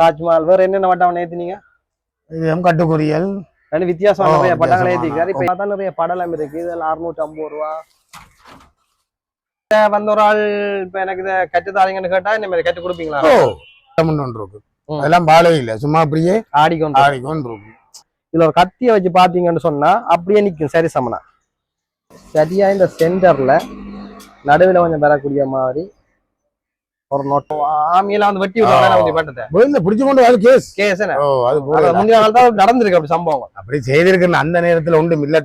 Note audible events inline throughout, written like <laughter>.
தாஜ்மஹால். வேற என்னென்ன வட்டம் ஏத்தினீங்க? இது எம் கட்டுக்குரியல் ரெண்டு வித்தியாசம் ஓ, நிறைய வித்தியாசமான. ஏத்திருக்காரு. இப்ப பார்த்தா நிறைய படலம் இருக்கு. இதெல்லாம் அறுநூற்றி ஐம்பது ரூபா வந்த ஒரு ஆள் இப்ப எனக்கு இதை கட்டு தாரீங்கன்னு கேட்டா இந்த மாதிரி கட்டு கொடுப்பீங்களா? ஒன்று இருக்கு. அதெல்லாம் பாலை இல்ல. சும்மா அப்படியே ஆடிக்கொண்டு. ஆடிக்கொண்டு இருக்கு. இதுல ஒரு கத்தியை வச்சு பாத்தீங்கன்னு சொன்னா அப்படியே நிக்கும். சரி சமனா. சரியா இந்த சென்டர்ல நடுவுல கொஞ்சம் பெறக்கூடிய மாதிரி ஒரு நோட். ஆமியெல்லாம் வந்து வெட்டி விடுவாங்க வெளியில பிடிச்சு கொண்டு அது கேஸ் கேஸ் ஓ அது முந்தைய நாள் தான் நடந்திருக்கு அப்படி சம்பவம் அப்படி செய்திருக்குன்னு அந்த நேரத்துல ஒன்றும் இல்ல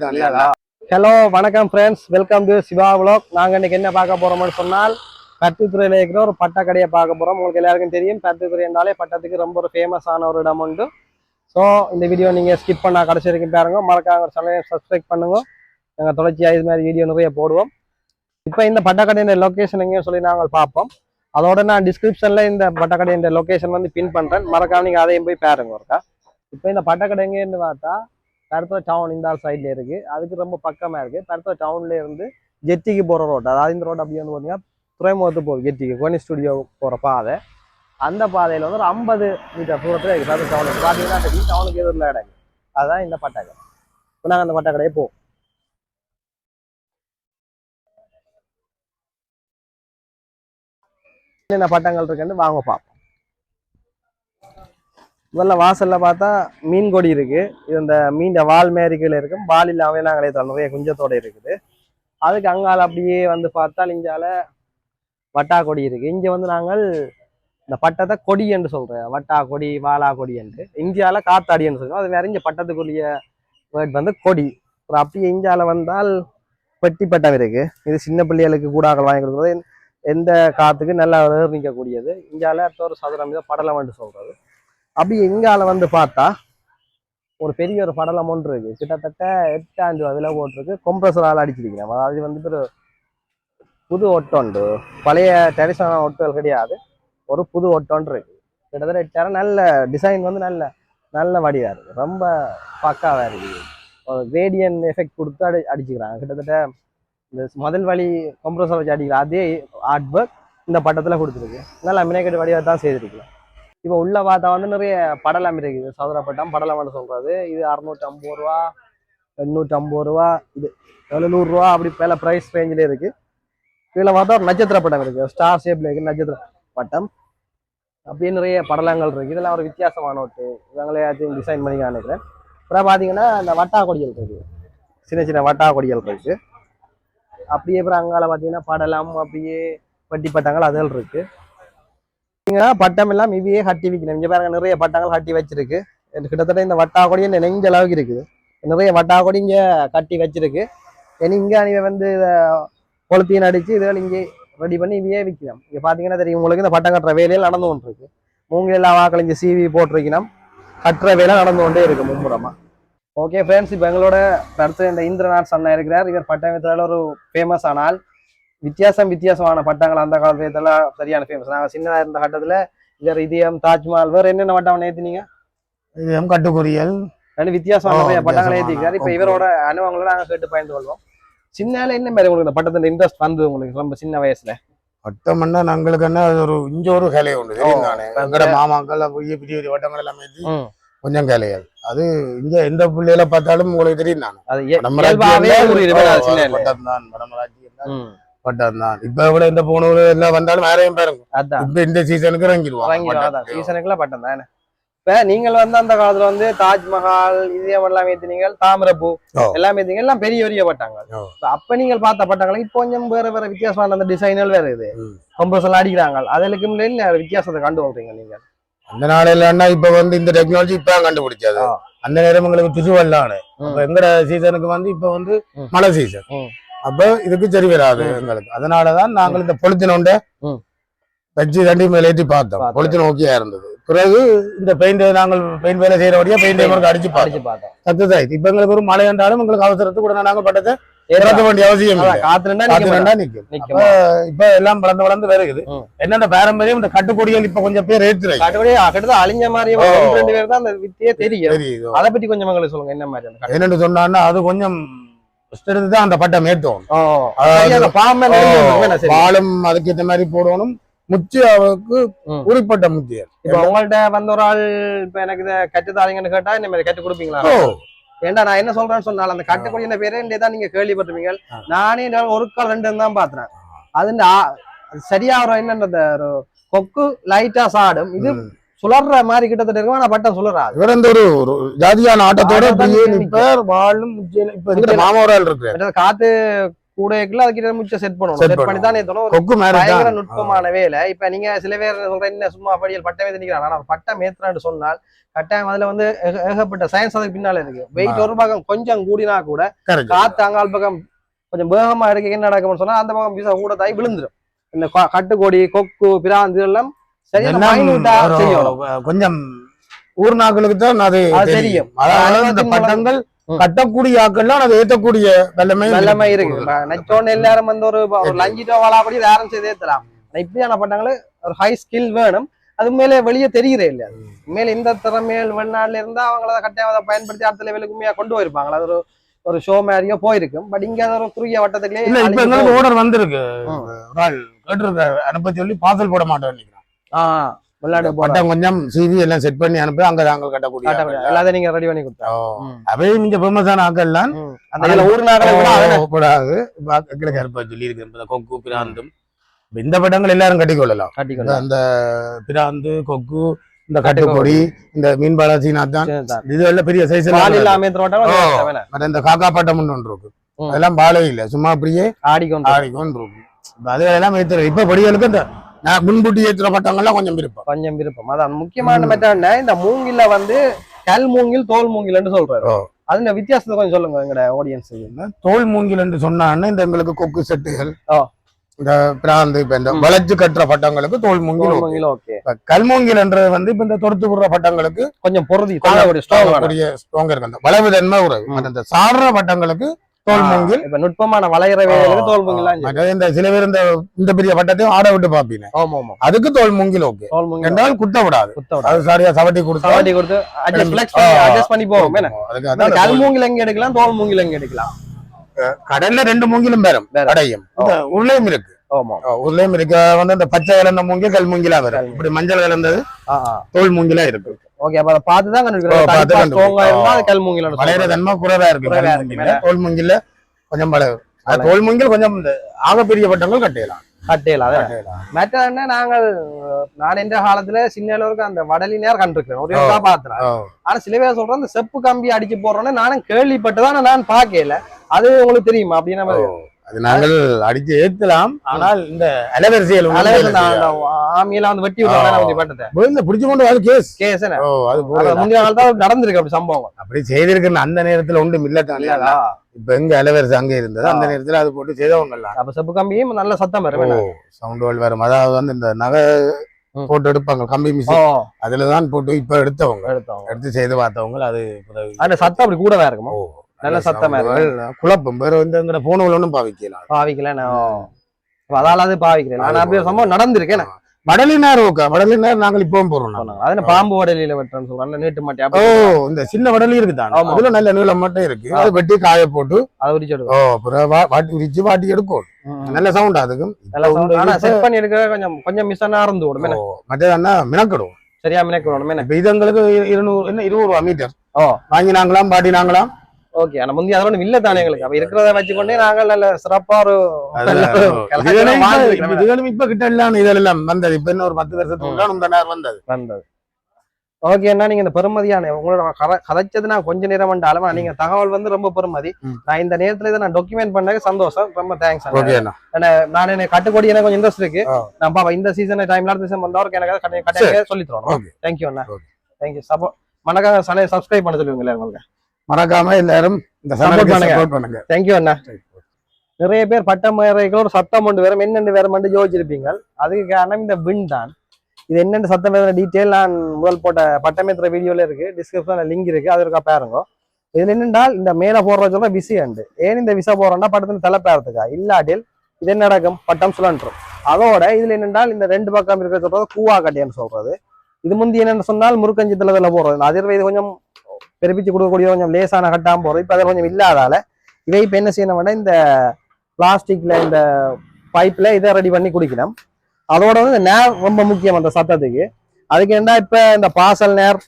ஹலோ வணக்கம் friends welcome to Siva vlog. நாங்க இன்னைக்கு என்ன பார்க்க போறோம்னு சொன்னால் பட்டுத்துறையில இருக்கிற ஒரு பட்டக்கடையை பார்க்க போறோம். உங்களுக்கு எல்லாருக்கும் தெரியும் பட்டுத்துறை என்றாலே பட்டத்துக்கு ரொம்ப ஒரு ஃபேமஸான ஒரு இடம் உண்டு. ஸோ இந்த வீடியோ நீங்க ஸ்கிப் பண்ணா கடைசி வரைக்கும் பாருங்க. மறக்காம சேனலை சப்ஸ்கிரைப் பண்ணுங்க. நாங்கள் தொடர்ச்சியாக இது மாதிரி வீடியோ நிறைய போடுவோம். இப்போ இந்த பட்டக்கடையின் லொக்கேஷன் எங்கேயும் சொல்லி நாங்கள் பார்ப்போம். அதோட நான் டிஸ்கிரிப்ஷன்ல இந்த பட்டக்கடையின் லொக்கேஷன் வந்து பின் பண்றேன். மறக்காம நீங்க அதையும் போய் பாருங்க ஒருக்கா. இப்போ இந்த பட்டக்கடை எங்கேன்னு பார்த்தா பருத்துவ டவுன் இந்த சைட்ல இருக்கு. அதுக்கு ரொம்ப பக்கமா இருக்கு. பருத்துவ டவுன்ல இருந்து ஜெட்டிக்கு போற ரோட் அதாவது இந்த ரோட் அப்படி வந்து பார்த்தீங்கன்னா துறைமுகத்து போகுது ஜெட்டிக்கு கோனி ஸ்டுடியோ போற பாதை. அந்த பாதையில வந்து ஒரு ஐம்பது மீட்டர் தூரத்துல இருக்கு பருத்துவ டவுனுக்கு பார்த்தீங்கன்னா டவுனுக்கு எதிரில் இடம் அதுதான் இந்த பட்டக்கடை. இப்போ நாங்கள் அந்த பட்டக்கடையை போவோம். என்னென்ன பட்டங்கள் இருக்குன்னு வாங்க பார்ப்போம். முதல்ல வாசல்ல பார்த்தா மீன் கொடி இருக்கு. இது இந்த மீன் வால் மேரிக்கையில் இருக்கும். வால் இல்லாம நாங்களே தரோம் நிறைய குஞ்சத்தோட இருக்குது. அதுக்கு அங்கால அப்படியே வந்து பார்த்தா இங்கால வட்டா கொடி இருக்கு. இங்கே வந்து நாங்கள் இந்த பட்டத்தை கொடி என்று சொல்றேன் வட்டா கொடி வாலா கொடி என்று. இந்தியாவில் காத்தாடின்னு சொல்கிறோம் அது வேற இங்க பட்டத்துக்குரிய வேர்ட் வந்து கொடி. அப்புறம் அப்படியே இந்தியாவில் வந்தால் பெட்டி பட்டம் இருக்கு. இது சின்ன பிள்ளைகளுக்கு கூடாக்கள் வாங்கி கொடுக்குறது. எந்த காற்றுக்கு நல்லா நிற்கக்கூடியது இங்கால அடுத்த ஒரு சதுரம் இதை படலம் சொல்கிறது அப்படி இங்கால வந்து பார்த்தா ஒரு பெரிய ஒரு படலம் ஒன்று இருக்கு. கிட்டத்தட்ட எட்டாண்டு அஞ்சு விலை போட்டிருக்கு. கொம்ப்ரஸரால் அடிச்சிருக்கிறேன். அதாவது வந்து ஒரு புது ஒட்டோண்டு பழைய ட்ரெடிஷனல் ஒட்டுகள் கிடையாது. ஒரு புது ஒட்டோன்று இருக்குது கிட்டத்தட்ட எட்டாயிரம் நல்ல டிசைன் வந்து நல்ல நல்ல வடிவாக இருக்குது ரொம்ப பக்காவாக இருக்குது ஒரு ரேடியன் எஃபெக்ட் கொடுத்து அடி அடிச்சுக்கிறாங்க. கிட்டத்தட்ட இந்த முதல் வழி கம்ப்ரஸர் வச்சு அடிக்கிற அதே ஆர்ட் ஒர்க் இந்த பட்டத்தில் கொடுத்துருக்கு. நல்லா மினக்கெட்டு வடிவாக தான் செய்திருக்கலாம். இப்போ உள்ள பார்த்தா வந்து நிறைய படலம் இருக்குது. சதுரப்பட்டம் படலம்னு சொல்கிறது இது அறுநூற்றி ஐம்பது ரூபா எண்ணூற்றி ஐம்பது ரூபா இது எழுநூறுரூவா அப்படி மேலே ப்ரைஸ் ரேஞ்சில் இருக்குது இதில் பார்த்தா ஒரு நட்சத்திர பட்டம் இருக்குது ஸ்டார் ஷேப்பில் இருக்குது நட்சத்திர பட்டம். அப்படியே நிறைய படலங்கள் இருக்குது இதெல்லாம் ஒரு வித்தியாசமான ஒட்டு. இவங்களே எல்லாத்தையும் டிசைன் பண்ணி காணிக்கிறேன் அப்புறம் பார்த்தீங்கன்னா இந்த வட்டா கொடிகள் இருக்குது சின்ன சின்ன வட்டா கொடிகள் இருக்குது அப்படியே அப்புறம் அங்கால பார்த்தீங்கன்னா படலம் அப்படியே வட்டி பட்டங்கள் அதெல்லாம் இருக்கு. பார்த்தீங்கன்னா பட்டம் எல்லாம் இவையே கட்டி வைக்கணும். இங்க பாருங்க நிறைய பட்டங்கள் கட்டி வச்சிருக்கு. கிட்டத்தட்ட இந்த வட்டா கொடியும் இந்த நெஞ்ச அளவுக்கு இருக்குது. நிறைய வட்டா கொடி இங்க கட்டி வச்சிருக்கு. இனி இங்க நீங்க வந்து இதை கொளுத்தின்னு அடிச்சு இதுகள் இங்கே ரெடி பண்ணி இவையே விற்கணும். இங்க பாத்தீங்கன்னா தெரியும் உங்களுக்கு இந்த பட்டம் கட்டுற வேலையில் நடந்து கொண்டு இருக்கு மூங்கில் வாக்கள் இங்க சிவி போட்டிருக்கணும். கட்டுற வேலை நடந்து கொண்டே இருக்கு மும்முரமா. ஓகே ஃப்ரெண்ட்ஸ் இப்போ எங்களோட அடுத்து இந்த இந்திரநாத் அண்ணா இருக்கிறார். இவர் பட்டயத்தில் ஒரு ஃபேமஸ் ஆனால் வித்தியாசம் வித்தியாசமான பட்டங்கள் அந்த காலத்துல சரியான ஃபேமஸ் நாங்கள் சின்னதாக இருந்த கட்டத்துல இவர் இதயம் தாஜ்மஹால் வேற என்னென்ன பட்டம் ஏத்தினீங்க? இது எம் கட்டுக்குரியல் ரெண்டு வித்தியாசமான நிறைய பட்டங்களை வித்தியாசமான, ஏத்திக்கிறார் இப்போ. இவரோட அனுபவங்களை நாங்கள் கேட்டு பயந்து கொள்வோம். சின்னால என்ன மாதிரி உங்களுக்கு இந்த பட்டத்துல இன்ட்ரெஸ்ட் வந்தது உங்களுக்கு? ரொம்ப சின்ன வயசுல. வட்டம்னா நாங்களுக்கு என்ன ஒரு இங்க ஒரு கலை உண்டு. தெரியும் எங்கட மாமாக்கள் பெரிய பெரிய வட்டங்கள் எல்லாம். கொஞ்சம் கலைகள் அது இங்க எந்த பிள்ளைகளை பார்த்தாலும் உங்களுக்கு தெரியும் தானே. அது இய- வடமராட்சி இயல்பாவே இருந்தா, ஒரு ஓ, இருபது அது சின்ன இல்லை. வட்டம் தான் வடமராட்சி இருந்தா ம், வட்டம் தான் இப்ப விட எந்த போனவங்க எல்லாம் வந்தாலும் வேறையும் பாருங்க இப்ப இந்த சீசனுக்கு இறங்கிடுவாங்க. சீசனுக்குலாம் பட்டம் தானே இப்ப நீங்கள் வந்து அந்த காலத்துல வந்து தாஜ்மஹால் இதயம் எல்லாம் ஏத்தினீங்க தாமிரபூ ஓ. எல்லாம் ஏத்தினீங்க எல்லாம் பெரிய பெரிய பட்டாங்க அப்ப நீங்கள் பார்த்த பட்டங்களை இப்போ கொஞ்சம் வேற வேற வித்தியாசமான அந்த டிசைன்கள் வேற இது. ம். கம்பர்ஸ் அடிக்கிறாங்க. அதுக்கு முன்னாடி வித்தியாசத்தை கண்டு கொள்றீங்க நீங்க அந்த நாளையில என்ன இப்ப வந்து இந்த டெக்னாலஜி இப்ப கண்டுபிடிச்சது. அந்த நேரம் ம். அப்ப எங்கட சீசனுக்கு வந்து இப்ப வந்து. மழை சீசன். அப்ப இதுக்கு சரி வராது. எங்களுக்கு அதனாலதான் நாங்கள் இந்த ம். வச்சு தண்டி மேல ஏற்றி பார்த்தோம். பொலித்தின் ஓகேயா இருந்தது பிறகு இந்த பெயிண்ட் நாங்கள் பெயிண்ட் வேலை செய்யறபடியா பெயிண்ட் அடிச்சு அடிச்சு பார்த்தோம். சத்துதான் இது இப்ப எங்களுக்கு ஒரு மழை என்றாலும் எங்களுக்கு அவசரத்துக்கு கூட நாங்கள் பட்டத்தை இறக்க வேண்டிய அவசியம் இல்லை. அதான் காத்துலன்னா காத்து நிக்க ரெண்டா நிக்கும் இப்ப எல்லாம் வளர்ந்து வளர்ந்து வருகுது. என்னென்ன பாரம்பரியம்? இந்த கட்டுக்கொடிகள் இப்ப கொஞ்சம் பேர் ஏற்றுறாங்க கட்டுப்படி கிட்டத்தட்ட அழிஞ்ச மாதிரி ரெண்டு பேர் தான் அந்த வித்தியே தெரியும். அதை பத்தி கொஞ்சம் எங்களுக்கு சொல்லுங்க என்ன மாதிரி என்னன்னு சொன்னான்னா அது கொஞ்சம் தான் அந்த பட்டம் என்ன சரி? வாழும் அதுக்கு ஏத்த மாதிரி போடணும். முச்சி அவருக்கு ம். குறிப்பிட்ட முத்தியர். இப்ப உங்கள்ட்ட வந்த ஒரு ஆள் இப்ப எனக்கு இதை கற்றுத்தாரீங்கன்னு கேட்டா இந்த மாதிரி கற்றுக் கொடுப்பீங்களா? ஓ. ஏன்டா நான் என்ன சொல்றேன்னு சொன்னால் அந்த கட்டுக்கூடிய பேரே தான் நீங்க கேள்விப்பட்டிருப்பீங்க. நானே ஒரு கால் ரெண்டு தான் பாத்துறேன். அது சரியா ஒரு என்னன்றது ஒரு கொக்கு லைட்டா சாடும். இது. சுழற மாதிரி கிட்டத்தட்ட இருக்கும் ஆனா பட்டம் சுழறாது. இவர் இந்த ஒரு ஜாதியான ஆட்டத்தோட வாழும் இப்ப. மாமோரால் இருக்கு காத்து கூட இருக்குல்ல அதுக்கிட்ட முச்ச செட் பண்ணுவோம். Set செட் பண்ணி தான் பயங்கர. நுட்பமான வேலை. இப்ப நீங்க சில பேர் சொல்ற என்ன சும்மா படியல் பட்டம் ஆனா பட்டம் ஏத்துறான்னு சொன்னால் கட்டாயம் அதுல வந்து ஏக- ஏகப்பட்ட சயின்ஸ் அதுக்கு பின்னால இருக்கு. வெயிட் ஒரு பக்கம் கொஞ்சம் கூடினா கூட. காத்து அங்கால் பக்கம் கொஞ்சம் வேகமா எடுக்க என்ன நடக்கும்னு சொன்னா அந்த பக்கம் பீசா கூட தாய் விழுந்துரும். இந்த கட்டுக்கொடி கொக்கு பிராந்து எல்லாம் கொஞ்சம் ஊர் நாக்களுக்கு தான் அது தெரியும். பட்டங்கள். கட்டக்கூடிய ஆக்கள்லாம் அதை ஏத்தக்கூடிய வல்லமை நல்லமை இருக்கு. நெச்சோன்னு எல்லாரும் வந்து ஒரு ஒரு லஞ்சிட்டோ வாழாப்படி யாரும் செய்து ஏத்தலாம் இப்படியான பட்டங்களு ஒரு ஹை ஸ்கில் வேணும். அது மேலே வெளியே தெரிகிறே இல்ல மேல இந்த திறமைகள் வெளிநாட்டுல இருந்தா அவங்கள கட்டாயம் அதை பயன்படுத்தி அடுத்த லெவலுக்கு உண்மையா கொண்டு போயிருப்பாங்க. அது ஒரு ஒரு ஷோ மாதிரியோ போயிருக்கும். பட் இங்க ஒரு குறுகிய இல்ல இப்ப வட்டத்துக்குள்ளே எங்களுக்கு ஆர்டர் வந்திருக்கு. கேட்டிருக்காரு. அனுப்ப சொல்லி பார்சல் போட மாட்டேன்னு நினைக்கிறேன். ஆஹ் விளையாடு பட்டம் கொஞ்சம் சிவி எல்லாம் செட் பண்ணி அனுப்பி அங்க நாங்கள் கட்டக்கூடிய. எல்லாத்தையும் நீங்க ரெடி பண்ணி கொடுத்தா. ஓ. ம். அவே இங்க ஃபேமஸான ஆக்கள்லாம் கூடாது எங்களுக்கு சொல்லி இருக்கு கொக்கு பிராந்தும் இந்த பட்டங்கள் எல்லாரும் கட்டிக்கொள்ளலாம். அந்த பிராந்து கொக்கு இந்த கட்டுக்கொடி இந்த மீன்பாலா சீனாத்தான் இது எல்லாம் பெரிய சைஸ் இந்த காக்கா பட்டம் ஒன்று இருக்கு. அதெல்லாம் பாலே இல்ல. சும்மா அப்படியே ஆடிக்கொண்டு ஆடிக்கொண்டு இருக்கும் அதுகளெல்லாம் ஏத்துற இப்ப படிகளுக்கு இந்த முன்கூட்டி ஏத்துற பட்டங்கள்லாம் கொஞ்சம் விருப்பம். கொஞ்சம் விருப்பம். அதான் முக்கியமான இந்த மூங்கில்ல வந்து கல் மூங்கில் தோல் மூங்கில்னு சொல்றாரு. ஓ. அது இந்த வித்தியாசத்தை கொஞ்சம் சொல்லுங்க எங்கட ஆடியன்ஸ் தோல் மூங்கில் என்று சொன்னான்னு இந்த எங்களுக்கு கொக்கு செட்டுகள். இந்த பிராந்து இப்ப இந்த. வளைச்சு கட்டுற பட்டங்களுக்கு தோல் மூங்கில். மூங்கில் ஓகே. கல்மூங்கில் என்றது வந்து இப்ப இந்த தொடுத்து விடுற பட்டங்களுக்கு கொஞ்சம் பொருதி ஸ்ட்ராங் இருக்கு. அந்த வளைவு தன்மை உறவு சாடுற பட்டங்களுக்கு தோல் மூங்கில் இப்ப நுட்பமான வளையற தோல் மூங்கில் இந்த சில பேர் இந்த இந்த பெரிய பட்டத்தையும் ஆட விட்டு பாப்பீங்க. ஆமா ஆமா அதுக்கு தோல் மூங்கில் ஓகே. தோல் மூங்கில் என்றால் குத்த விடாது. குத்த விட அது சரியா சவட்டி கொடுத்தா சவாட்டி கொடுத்து அட்ஜஸ்ட் ஃபிளெக்ஸ். பண்ணி அட்ஜஸ்ட் பண்ணி போகும் என்ன? அதுக்கு கல் மூங்கில் எங்க எடுக்கலாம்? தோல் மூங்கில் எங்க எடுக்கலாம்? கடல்ல ரெண்டு மூங்கிலும். அடையும். இந்த உருளையும் இருக்கு. உருளையும் இருக்கு. வந்து இந்த பச்சை கலந்த மூங்கில் கல் மூங்கிலா வரும் இப்படி மஞ்சள் கலந்தது தோல் மூங்கிலா இருக்கு. ஓகே அப்ப பார்த்து தான் ஓ, பார்த்து கண்டுபிடிக்கிறோம். கல் மூங்கில் வளையிற தன்மை குறைவா இருக்கு. தோல் கொஞ்சம் வளைவு. தோல் மூங்கில் கொஞ்சம் ஆக பெரிய பட்டங்கள் கட்டையலாம் கட்டையலாம் மற்ற என்ன நாங்கள் நான் எந்த காலத்துல சின்ன அளவுக்கு அந்த வடலி நேரம் கண்டிருக்கேன் ஒரு இடத்துல பாத்துறேன். ஆனா சில பேர் சொல்றேன் இந்த செப்பு கம்பி அடிச்சு போடுறோன்னு நானும் கேள்விப்பட்டுதான் நான் பார்க்கல. அது உங்களுக்கு தெரியுமா? அப்படின்னா அது நாங்கள் அடிச்சு ஏத்தலாம் ஆனால் இந்த அலவரிசையில் அளவுக்கு நான் அந்த ஆமியில வந்து வெட்டி இந்த பிடிச்சு கொண்டு அது கேஸ் கேஸ் ஓ அது. முந்தைய காலத்துல தான் நடந்திருக்கு அப்படி சம்பவம் அப்படி செய்திருக்கிற அந்த நேரத்துல ஒன்று மில்லத்தான் இல்லையா? இப்ப எங்க அலவரிசை அங்க இருந்தது அந்த. நேரத்துல அது போட்டு செய்தவங்க அப்ப செப்பு கம்பியும் நல்ல சத்தம் வரும்? சவுண்ட் வேல் வரும். அதாவது வந்து இந்த நகை. போட்டு எடுப்பாங்க கம்பி மிஷின். அதுலதான் போட்டு இப்ப எடுத்தவங்க. எடுத்தவங்க. எடுத்து செய்து பார்த்தவங்க அது சத்தம் அப்படி கூடவா இருக்குமா? நல்ல சத்தமா வேல், குழப்பம். வேற வந்து எங்கட போனவங்க ஒன்றும் பாவிக்கலாம் பாவிக்கல. அதால அது பாவிக்கிறேன் ஆனா அப்படி ஒரு சம்பவம் நடந்திருக்கேன் வடலினார் ஓகே. வடலினார் நாங்கள் இப்பவும் போறோம் நாங்க. அது என்ன பாம்பு வடலியில வெட்டுறேன்னு சொல்றாங்க. நீட்டு மாட்டி ஓ இந்த சின்ன வடலி இருக்குதான் ஆமா. அதுல நல்ல நீளம் மட்டும் இருக்கு. அது வெட்டி காய போட்டு அதை உரிச்சு ஓ அப்புறம் வாட்டி உரிச்சு வாட்டி எடுக்கும். எடுக்கும் நல்ல சவுண்ட் அதுக்கும். ஆனா செட் பண்ணி எடுக்க கொஞ்சம் கொஞ்சம் மிஸ் ஆனா அறந்து விடும் என்ன? ஓ, மற்றதன்னா மினக்கிடும். சரியா மினக்கு விடணும் என்ன? இப்ப இது எங்களுக்கு இரு- இருநூறு என்ன இருபது ரூபா மீட்டர். ஓ. வாங்கினாங்களாம் பாட்டினாங்களாம் ஓகே ஆனா முந்தைய அதோட இல்ல தானே எங்களுக்கு. அப்ப இருக்கிறத வச்சுக்கொண்டே நாங்கள் நல்ல சிறப்பா ஒரு இதுகளும் இப்ப- கிட்ட எல்லாம் இதெல்லாம் வந்தது. இப்ப இன்னும் ஒரு பத்து வருஷத்துக்கு இந்த நேரம் வந்தது. வந்தது. ஓகே அண்ணா நீங்க இந்த பெருமதியான உங்களோட கத- கதைச்சது நான் கொஞ்ச நேரம் ஆனா நீங்க தகவல் வந்து ரொம்ப பெருமதி. நான் இந்த நேரத்துல இதை நான் டாக்குமெண்ட் பண்ணது சந்தோஷம். ரொம்ப தேங்க்ஸ் அண்ணா. நான் எனக்கு கட்டுக்கொடி எனக்கு கொஞ்சம் இன்ட்ரெஸ்ட் இருக்கு. நான் பாப்பா இந்த சீசன் டைம்ல அடுத்த சீசன் வந்தவருக்கு எனக்கு கட்ட கட்டாய சொல்லி தரோம் தேங்க்யூ அண்ணா. தேங்க்யூ சப்போ மணக்காக சனே சப்ஸ்கிரைப் பண்ண சொல்லுவீங்களே உங்களுக்கு? மறக்காம எல்லாரும் இந்த. சப்போர்ட் பண்ணுங்க. தேங்க்யூ அண்ணா. நிறைய பேர் பட்டம் ஒரு சத்தம் ஒன்று வேற என்னென்னு வேற மட்டும் யோசிச்சிருப்பீங்க. அதுக்கு காரணம் இந்த வின் தான். இது என்னென்ன சத்தம் வேற டீட்டெயில் நான் முதல் போட்ட பட்டமேத்திர வீடியோல இருக்கு. டிஸ்கிரிப்ஷன்ல லிங்க் இருக்கு. அது இருக்கா பாருங்க. இதுல என்னென்றால் இந்த மேல போடுற சொல்ற விசி அண்டு ஏன் இந்த விசா போடுறோம்னா பட்டத்தின் தலை பேரத்துக்கா. இல்லாட்டில் இது என்ன நடக்கும்? பட்டம் சுழன்றும். அதோட இதுல என்னென்றால் இந்த ரெண்டு பக்கம் இருக்கிற சொல்றது கூவா கட்டியன்னு சொல்றது. இது முந்தி என்னன்னு சொன்னால் முருக்கஞ்சி தளத்துல போடுறது. அதிர்வை இது கொஞ்சம் பெருப்பிச்சு கொடுக்கக்கூடிய கொஞ்சம் லேசான கட்டாமல் போகிறது இப்போ அதில் கொஞ்சம் இல்லாதால இதை இப்போ என்ன செய்யணும்னா இந்த பிளாஸ்டிக்கில் இந்த பைப்பில் இதை ரெடி பண்ணி குடிக்கணும். அதோட வந்து இந்த நேர் ரொம்ப முக்கியம் அந்த சத்தத்துக்கு. அதுக்கு என்ன இப்போ இந்த பாசல் நேர்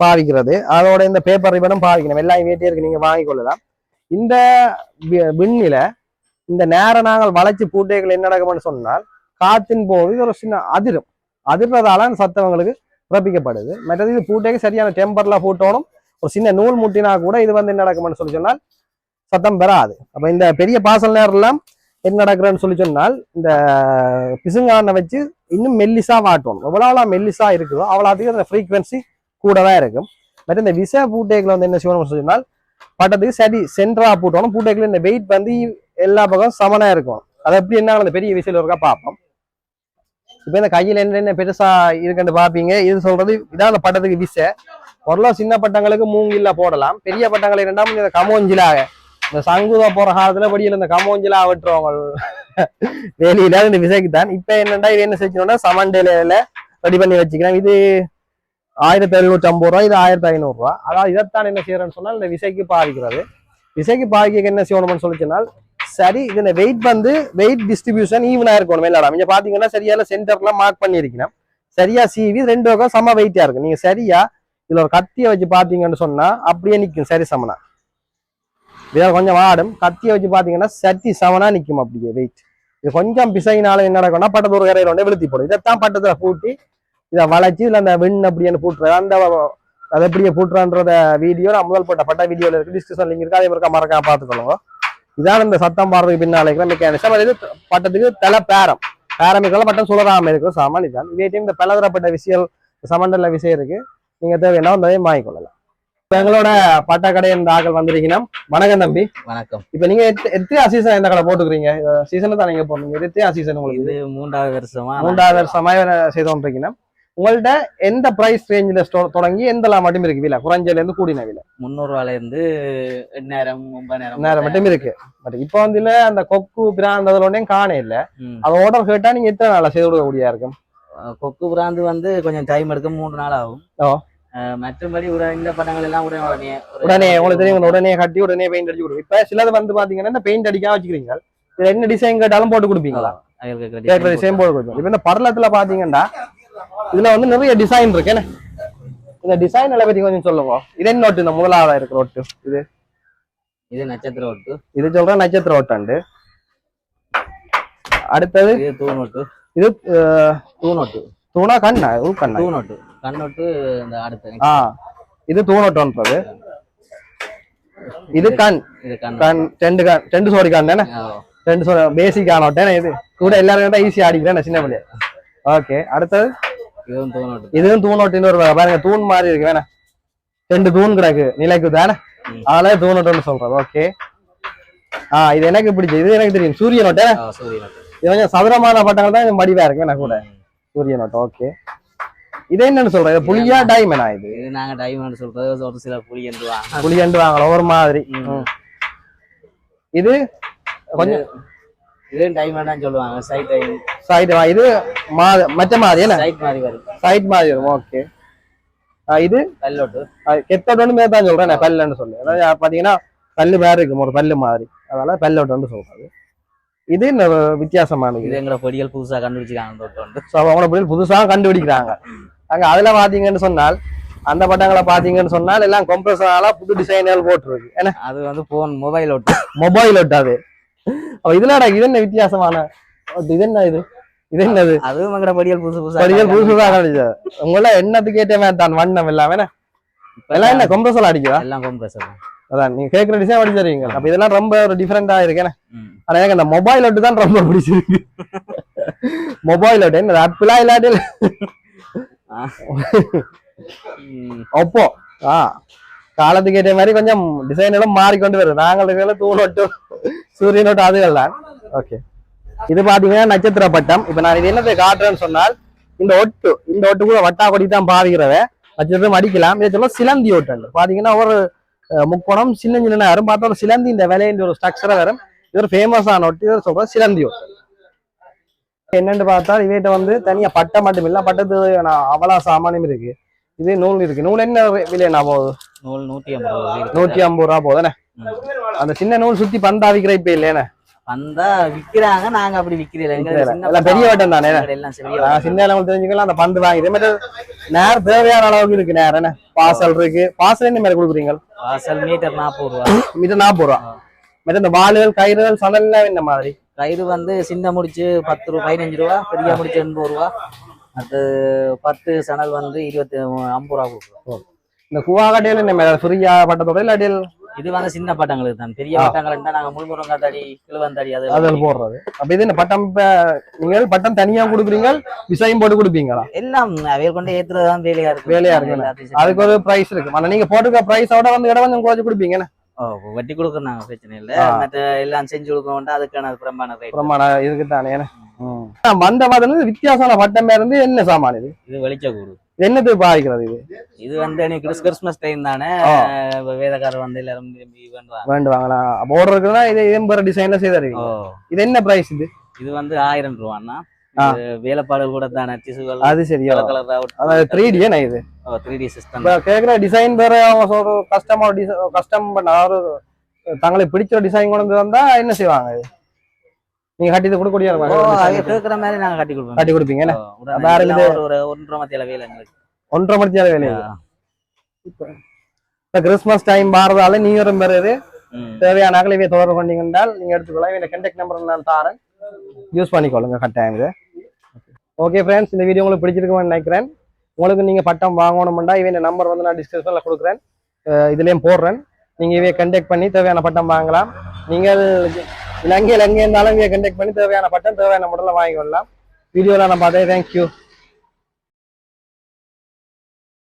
பாவிக்கிறது? அதோட இந்த பேப்பர் ரிபனும் பாவிக்கணும். எல்லாம் வீட்டே இருக்கு நீங்கள் வாங்கி கொள்ளலாம். இந்த விண்ணில் விண்ணில இந்த நேரம் நாங்கள் வளைச்சு பூட்டைகள் என்ன நடக்கும்னு சொன்னால் காத்தின் போது இது ஒரு சின்ன அதிரும். அதிர்றதால அந்த சத்தம் எங்களுக்கு பிறப்பிக்கப்படுது. மற்றது இது பூட்டைக்கு சரியான டெம்பரில் பூட்டணும். ஒரு சின்ன நூல் முட்டினா கூட இது வந்து என்ன நடக்கும்னு சொல்லி சொன்னால் சத்தம் பெறாது. அப்போ இந்த பெரிய பாசல் நேரெல்லாம் என்ன நடக்குதுன்னு சொல்லி சொன்னால் இந்த பிசுங்கானை வச்சு இன்னும் மெல்லிசா வாட்டணும். எவ்வளோலாம் மெல்லிசா இருக்குதோ அவ்வளோ அதிகம் அந்த ஃப்ரீக்வன்சி கூட தான் இருக்கும். பட் இந்த விச பூட்டைகளை வந்து என்ன செய்யணும்னு சொல்லி சொன்னால் பட்டத்துக்கு சரி சென்டரா போட்டோம் பூட்டைக்குள்ள இந்த வெயிட் வந்து எல்லா பக்கம் சமனா இருக்கும். அது எப்படி என்ன அந்த பெரிய விசையில் இருக்கா பார்ப்போம். இப்போ இந்த கையில் என்னென்ன பெருசா இருக்குன்னு பார்ப்பீங்க. இது சொல்றது இதான் அந்த பட்டத்துக்கு விசை. ஓரளவு சின்ன பட்டங்களுக்கு மூங்கில்ல போடலாம். பெரிய பட்டங்களை இரண்டாம் இந்த கமோஞ்சிலாக. இந்த சங்குதா போற காலத்துல படியில் இந்த கமோஞ்சிலா வெட்டுறவங்க. வேலையில இந்த விசைக்கு தான் இப்ப என்னண்டா இது என்ன செஞ்சோம்னா சமண்டேல ரெடி பண்ணி வச்சுக்கிறேன். இது ஆயிரத்தி எழுநூற்றி ஐம்பது ரூபா இது ஆயிரத்தி ஐநூறு ரூபா. அதாவது இதைத்தான் என்ன செய்யறேன்னு சொன்னால் இந்த விசைக்கு பாதிக்கிறது. விசைக்கு பாதிக்க என்ன செய்யணும்னு சொல்லிச்சுனால் சொன்னால் சரி இதுல வெயிட் வந்து வெயிட் டிஸ்ட்ரிபியூஷன் ஈவனா இருக்கணும் மேலாடம் நீங்கள் பாத்தீங்கன்னா சரியான சென்டர்லாம் மார்க் பண்ணியிருக்கணும் சரியா சீவி ரெண்டு பக்கம் சம வெயிட்டா இருக்கு. நீங்க சரியா இதுல ஒரு கத்தியை வச்சு பாத்தீங்கன்னு சொன்னா அப்படியே நிக்கும் சரி சமனா. இதில் கொஞ்சம் ஆடும் கத்தியை வச்சு பாத்தீங்கன்னா சட்டி சமனா நிற்கும் அப்படியே வெயிட் இது கொஞ்சம் பிசைனால என்ன நடக்கும்னா பட்டத்து ஒரு கரையில ஒன்றே விழுத்தி போடும். இதைத்தான் பட்டத்தில் பூட்டி இதை வளைச்சி இதில் அந்த விண் அப்படின்னு பூட்டுறது அந்த அதை எப்படியே பூட்டுறான்றத வீடியோ நான் முதல் போட்ட பட்ட வீடியோவில் இருக்குது டிஸ்கிரிப்ஷன் லிங்க் இருக்குது அதே மாதிரி மறக்காம பார்த்துக்கணும். இதான் இந்த சத்தம் பாடுறதுக்கு பின்னாலே இருக்கிற மெக்கானிசம் இது பட்டத்துக்கு தலை பேரம். பேரம் இருக்கலாம் பட்டம் சுழறாம இருக்கிற சாமான் இதான். டைம் இந்த பலதரப்பட்ட விஷயம் சமண்டல விஷயம் இருக்குது நீங்க தேவைன்னா வந்ததே வாங்கிக்கொள்ளலாம். இப்ப எங்களோட பட்ட கடை இந்த ஆக்கள் வந்திருக்கீங்கன்னா வணக்கம் தம்பி. வணக்கம். இப்ப நீங்க எத்த- எத்தனை சீசன் இந்த கடை போட்டுக்கிறீங்க? சீசன் தான் நீங்க போடுறீங்க எத்தனை சீசன் உங்களுக்கு? இது மூன்றாவது வருஷமா மூன்றாவது வருஷமா செய்து கொண்டிருக்கீங்கன்னா உங்கள்ட்ட எந்த பிரைஸ் ரேஞ்சில தொடங்கி எந்த மட்டும் இருக்கு விலை? குறைஞ்சல இருந்து கூடின விலை. முந்நூறு ரூபாயில இருந்து எண்ணாயிரம் ஒன்பதாயிரம் நேரம் மட்டும் இருக்கு. பட் இப்போ வந்து அந்த கொக்கு பிராண்ட் அதுல ஒன்றையும் காண இல்ல. அதை ஆர்டர் கேட்டா நீங்க எத்தனை நாளா செய்து கொடுக்கக்கூடியா இருக்கும்? அஹ் கொக்கு பிராந்து வந்து கொஞ்சம் டைம் எடுக்கும் மூணு நாள் ஆகும். மற்றபடி இந்த படங்கள் எல்லாம் உடனே உடனே உங்களுக்கு தெரியும் உடனே கட்டி உடனே பெயிண்ட் அடிச்சு கொடுக்கும் இப்ப சிலது வந்து பாத்தீங்கன்னா பெயிண்ட் அடிக்காம வச்சுக்கிறீங்க. என்ன டிசைன் கேட்டாலும் போட்டு கொடுப்பீங்களா? கேட்கற டிசைன் போட்டு கொடுப்போம் இப்ப இந்த படலத்துல பாத்தீங்கன்னா இதுல வந்து நிறைய டிசைன் இருக்கு. என்ன? இந்த டிசைன் எல்லாம் பத்தி கொஞ்சம் சொல்லுங்க. இது என்ன ஒட்டு? இந்த முதலாவதா இருக்கிற ஒட்டு? இது? இது நட்சத்திர ஒட்டு. இது சொல்ற நட்சத்திர ஒட்டாண்டு. அடுத்தது? தூணொட்டு இது அஹ், தூணொட்டு தூணா கண்ணா? உள் கண்ணா? தூணொட்டு கண்ணொட்டு இந்த அடுத்த ஆ இது தூணொட்டோன்றது இது கண். இது கண். ரெண்டு கண் ரெண்டு சோடி கண் தானே? ரெண்டு சோடி பேசிக் ஆனோட்டேனே இது? கூட எல்லாரும் ஈஸியா அடிக்கிறேன் சின்ன பிள்ளைய? ஓகே அடுத்தது? இதுவும் தூணொட்டு. இதுவும் தூணொட்டின்னு ஒரு. பாருங்க தூண் மாதிரி இருக்கு வேணா ரெண்டு தூண் கிடக்கு நிலைக்கு தானே. அதனால தூணொட்டுன்னு சொல்றது ஓகே ஆ இது எனக்கு பிடிச்சது. இது எனக்கு தெரியும். சூரிய நோட்டே ஆ, சூரியன் இது கொஞ்சம் சதுரமான பட்டங்கள் தான் மடிவா இருக்கு வேணா கூட. ம். சூரிய நோட்டு ஓகே இது என்னன்னு சொல்றது புளியா டைமண்டா இது? இது நாங்க டைமண்ட் சொல்றது. ஒரு சில புளி என்று வாங்க. வாங்கலாம் ஒரு மாதிரி. இது கொஞ்சம் இது டைமண்ட் சொல்லுவாங்க. சைட் டைம் சைடு இது மற்ற மாதிரி என்ன? சைட் மாதிரி வரும். சைட் மாதிரி வரும் ஓகே இது? கல்லொட்டு கெத்தோட்டோன்னு மேல தான் சொல்றேன் பல்லுன்னு சொல்லு அதாவது பாத்தீங்கன்னா பல்லு மாதிரி இருக்கும் ஒரு பல்லு மாதிரி. அதனால பல்லோட்டோன்னு சொல்றது. இது வித்தியாசமானது? இது எங்களை பொடிகள் புதுசா கண்டுபிடிச்சிருக்காங்க அந்த ஒட்டு வந்து ஸோ அவங்க புரியல் புதுசா கண்டுபிடிக்கிறாங்க. அங்க அதுல பாத்தீங்கன்னு சொன்னால் அந்த பட்டங்களை பாத்தீங்கன்னு சொன்னால் எல்லாம் கொம்ப்ரஸரால புது டிசைன்கள் போட்டுருக்கு. ஏன்னா அது வந்து போன் மொபைல் ஒட்டு. மொபைல் ஒட்டாது அப்ப இதுல இது என்ன வித்தியாசமான? ஒட்டு? இது என்ன இது? இது என்னது? அதுவும் எங்கட படிகள் புதுசு புதுசா படிகள் புதுசுதான் கிடைச்சது உங்கள எண்ணத்துக்கு ஏற்ற மாதிரி தான் வண்ணம் எல்லாமே என்ன? எல்லாம் என்ன கொம்ப்ரஸர் அடிக்குதா? எல்லாம் கம்ப்ரஸர் அதான் நீங்க கேட்குற டிசைன் அடிச்சு தருவீங்க அப்ப இதெல்லாம் ரொம்ப ஒரு டிஃபரெண்டா இருக்கு என்ன? ஆனா எனக்கு அந்த மொபைல் ஒட்டு தான் ரொம்ப பிடிச்சிருக்கு. <laughs> மொபைல் ஒட்டு என்ன ஆப்பிளா இல்லாட்டி ஒப்போ. ஆ. காலத்துக்கு ஏற்ற மாதிரி கொஞ்சம் டிசைன் எல்லாம் மாறிக்கொண்டு வருது. நாங்கள் இருக்கிற சூரியனோட்டும் அதுகள் தான். ஓகே இது பாத்தீங்கன்னா நட்சத்திர பட்டம். இப்ப நான் இது என்னத்தை காட்டுறேன்னு சொன்னால் இந்த ஒட்டு இந்த ஒட்டு கூட வட்டா கொடி தான் பாவிக்கிறவ நட்சத்திரம் அடிக்கலாம் இதை சொல்ல சிலந்தி ஒட்டு பாத்தீங்கன்னா ஒரு முக்கோணம் சின்ன சின்ன வரும். பார்த்தா ஒரு சிலந்தி இந்த விலையின் ஒரு ஸ்ட்ரக்சரா வரும். இது ஒரு ஃபேமஸான ஒட்டு. இதை சொல்ற சிலந்தி ஒட்டு என்னன்னு பார்த்தா இவைகிட்ட வந்து தனியா பட்டம் மட்டும் இல்ல. பட்டத்து அவ்வளோ சாமானியம் இருக்கு. இது நூல் இருக்கு. நூல் என்ன விலை என்ன போகுது? நூல் நூத்தி ஐம்பது ரூபா. நூத்தி ஐம்பது ரூபா போதுனே. அந்த சின்ன நூல் சுத்தி பந்தாவிக்கிற இப்ப இல்லையானே வந்தா விக்கிறாங்க நாங்க அப்படி விக்கிறீங்க பெரிய வட்டம் தானே சின்ன அளவுக்கு தெரிஞ்சுக்கலாம் அந்த பந்து வாங்கி. இதே மாதிரி நேரம் தேவையான அளவுக்கு இருக்கு நேரம் என்ன பாசல் இருக்கு. பாசல் என்ன மாதிரி கொடுக்குறீங்க? வாசல் மீட்டர் நாற்பது ரூபா. மீட்டர் நாற்பது ரூபா. மற்ற இந்த வாளுகள் கயிறுகள் சணல்லாம் என்ன மாதிரி? கயிறு வந்து சின்ன முடிச்சு பத்து ரூபா பதினஞ்சு ரூபா பெரிய முடிச்சு எண்பது ரூபா. அது பத்து சணல் வந்து இருபத்தி ஐம்பது ரூபா கொடுக்குறோம். இந்த குவாகட்டையில் என்ன மாதிரி ஃப்ரீயா பட்டத்தோட இல்லாட்டில் இது வந்து சின்ன பட்டங்களுக்கு தான். பெரிய. பட்டங்கள் இருந்தா நாங்க முழுமுருங்கா தடி கிழுவந்தடி அது அதில் போடுறது. அப்ப இது என்ன பட்டம் நீங்கள் பட்டம் தனியா கொடுக்குறீங்க விசையும் போட்டு கொடுப்பீங்களா? எல்லாம் அவையில் கொண்டு ஏத்துறதுதான் வேலையா இருக்கு வேலையா இருக்கு. அதுக்கு ஒரு பிரைஸ் இருக்கு. ஆனா நீங்க போட்டுக்க பிரைஸோட வந்து இடம் கொஞ்சம் குறைச்சு கொடுப்பீங்க என்ன? ஓ வட்டி கொடுக்குறோம் நாங்க பிரச்சனை இல்ல. மற்ற எல்லாம் செஞ்சு கொடுக்க வேண்டாம் அதுக்கான பிரம்பான ரேட் பிரமாண இதுக்கு தானே. மந்த மாதிரி வித்தியாசமான பட்டம் இருந்து என்ன சாமான் இது? இது வெளிச்ச கூடு இது என்னத்துக்கு பாதிக்கிறது இது? இது வந்து எனக்கு கிறிஸ் கிறிஸ்மஸ் டைம் தானே. வேதக்காரர் வந்து எல்லாரும் விரும்பி வேண்டுவாங்க. வேண்டுவாங்களா? order இருக்குன்னா இது இதே டிசைன்ல செய்தருவீங்க ஓ. இது என்ன பிரைஸ் இது? இது வந்து ஆயிரம் ரூபான்னா வேலைப்பாடு கூட தானே டிசுகள் அது சரியா அதாவது த்ரீ டி இது? த்ரீ டி சிஸ்டம் கேக்குற டிசைன் வேற அவங்க ஒரு கஸ்டமர் கஸ்டம் பண்ண ஒரு தங்களுக்கு பிடிச்ச டிசைன் கொண்டு வந்து என்ன செய்வாங்க இது? நீங்க கட்டி கொடுக்கக்கூடிய ஓ அவங்க கேட்கிற மாதிரி நாங்க கட்டி கொடுப்போம். கட்டி கொடுப்பீங்க வேற ஒரு ஒன்றரை மத்தியில வேலை எங்களுக்கு. ஒன்றரை நேரம் வேலை. இப்ப கிறிஸ்மஸ் டைம் பாரதால நீ வரும் பெறுது. தேவையான அகலவே தொடர்பு கொண்டீங்கன்றால் நீங்க எடுத்துக்கலாம் இந்த கண்டெக்ட் நம்பர் நான் தாரேன் யூஸ் பண்ணிக்கொள்ளுங்க கட்டாயம் இது. ஓகே ஃப்ரெண்ட்ஸ் இந்த வீடியோ உங்களுக்கு பிடிச்சிருக்கும்னு நினைக்கிறேன். உங்களுக்கு நீங்கள் பட்டம் வாங்கணும்னா இவன் நம்பர் வந்து நான் டிஸ்கிரிப்ஷனில் கொடுக்குறேன். இதுலேயும் போடுறேன். நீங்க இவைய கண்டெக்ட் பண்ணி தேவையான பட்டம் வாங்கலாம். நீங்கள் இலங்கையில் எங்கே இருந்தாலும் இவைய கண்டெக்ட் பண்ணி தேவையான பட்டம் தேவையான முறையில் வாங்கிக்கொள்ளலாம். வீடியோவில் நான் பார்த்தேன் தேங்க்யூ